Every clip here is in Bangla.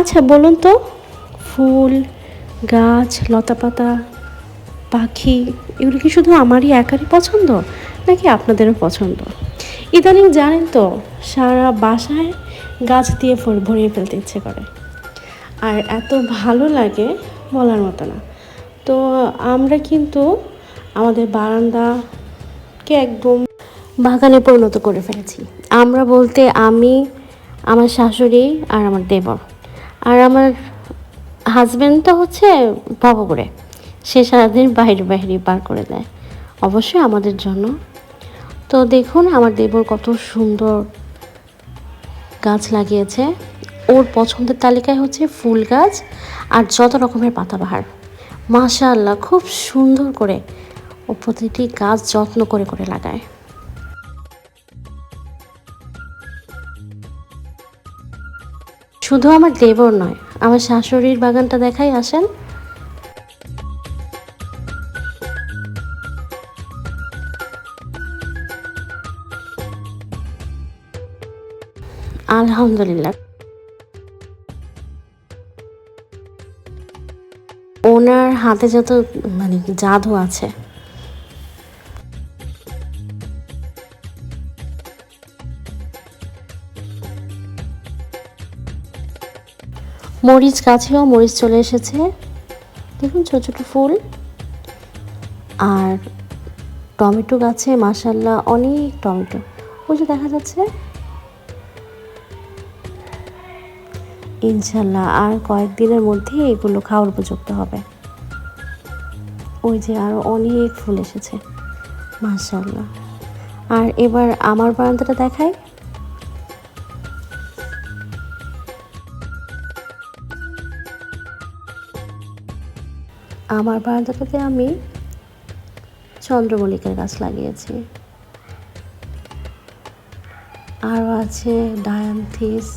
আচ্ছা বলুন তো। ফুল, গাছ, লতাপাতা, পাখি, এগুলো কি শুধু আমারই একারই পছন্দ, নাকি আপনাদেরও পছন্দ? ইদানিং জানেন তো, সারা বাসায় গাছ দিয়ে ভর- ভরিয়ে ফেলতে ইচ্ছে করে। আর এত ভালো লাগে বলার মতো না। তো আমরা কিন্তু আমাদের বারান্দাকে একদম বাগানে পরিণত করে ফেলেছি। আমরা বলতে আমি, আমার শাশুড়ি আর আমার দেবর। আর আমার হাজব্যান্ড তো হচ্ছে ভবগুড়ে সে সারাদিন বাইরে বাইরে পার করে দেয়। অবশ্যই আমাদের জন্য। তো দেখুন, আমার দেবর কত সুন্দর গাছ লাগিয়েছে। ওর পছন্দের তালিকায় হচ্ছে ফুল গাছ আর যত রকমের পাতাবাহার। মাশাআল্লাহ, খুব সুন্দর করে ও প্রতিটি গাছ যত্ন করে করে লাগায়। শুধু আমার দেবর নয়, আমার শাশুড়ির বাগানটা দেখাই, আসেন। আলহামদুলিল্লাহ। ওনার হাতে যত মানে জাদু আছে মরিচ গাছেও মরিচ চলে এসেছে। দেখুন ছোটো ছোটো ফুল। আর টমেটো গাছে মাসাল্লাহ অনেক টমেটো। ওই যে দেখা যাচ্ছে। ইনশাল্লাহ আর কয়েকদিনের মধ্যে এগুলো খাওয়ার উপযুক্ত হবে। ওই যে আরও অনেক ফুল এসেছে। মাশাল্লাহ আর এবার আমার বারান্দাটা দেখাই। আমার বারান্দাটাতে আমি চন্দ্রমল্লিকার গাছ লাগিয়েছি। আরও আছে ডায়ান্থিস।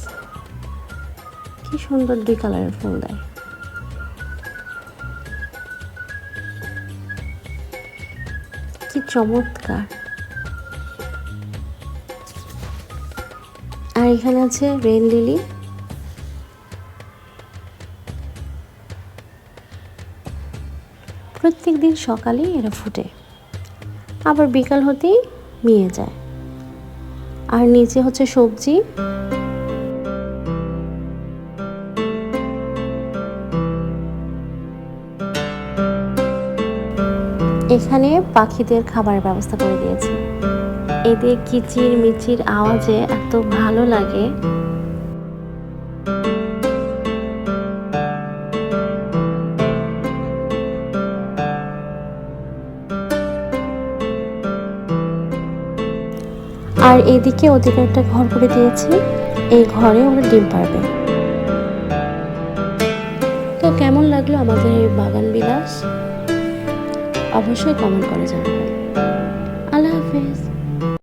কি সুন্দর দুই কালারের ফুল দেয়। কি চমৎকার। আর এখানে আছে রেন লিলি। প্রত্যেক দিন সকালেই এরা ফুটে। আবার বিকাল হতেই মিয়ে যায়। আর নিচে হচ্ছে সবজি। এখানে পাখিদের খাবারের ব্যবস্থা করে দিয়েছি। এদের কিচির মিচির আওয়াজে এত ভালো লাগে। আর এদিকে ওদের একটা ঘর করে দিয়েছি। এই ঘরে ওরা ডিম পারবে তো কেমন লাগল আমাদের এই বাগান বিলাস? অবশ্যই কমেন্ট করে জানাবেন।